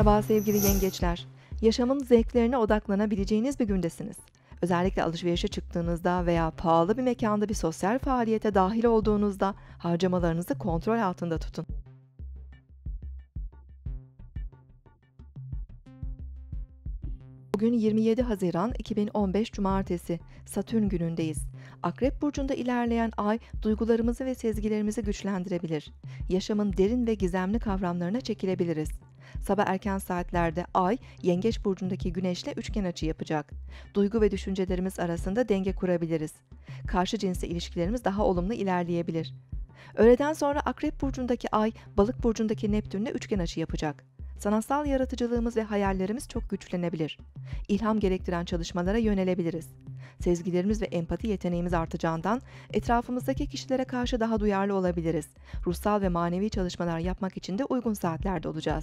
Merhaba sevgili yengeçler. Yaşamın zevklerine odaklanabileceğiniz bir gündesiniz. Özellikle alışverişe çıktığınızda veya pahalı bir mekanda bir sosyal faaliyete dahil olduğunuzda harcamalarınızı kontrol altında tutun. Bugün 27 Haziran 2015 Cumartesi, Satürn günündeyiz. Akrep burcunda ilerleyen ay duygularımızı ve sezgilerimizi güçlendirebilir. Yaşamın derin ve gizemli kavramlarına çekilebiliriz. Sabah erken saatlerde ay Yengeç burcundaki güneşle üçgen açı yapacak. Duygu ve düşüncelerimiz arasında denge kurabiliriz. Karşı cinsle ilişkilerimiz daha olumlu ilerleyebilir. Öğleden sonra Akrep burcundaki ay Balık burcundaki Neptünle üçgen açı yapacak. Sanatsal yaratıcılığımız ve hayallerimiz çok güçlenebilir. İlham gerektiren çalışmalara yönelebiliriz. Sezgilerimiz ve empati yeteneğimiz artacağından etrafımızdaki kişilere karşı daha duyarlı olabiliriz. Ruhsal ve manevi çalışmalar yapmak için de uygun saatlerde olacağız.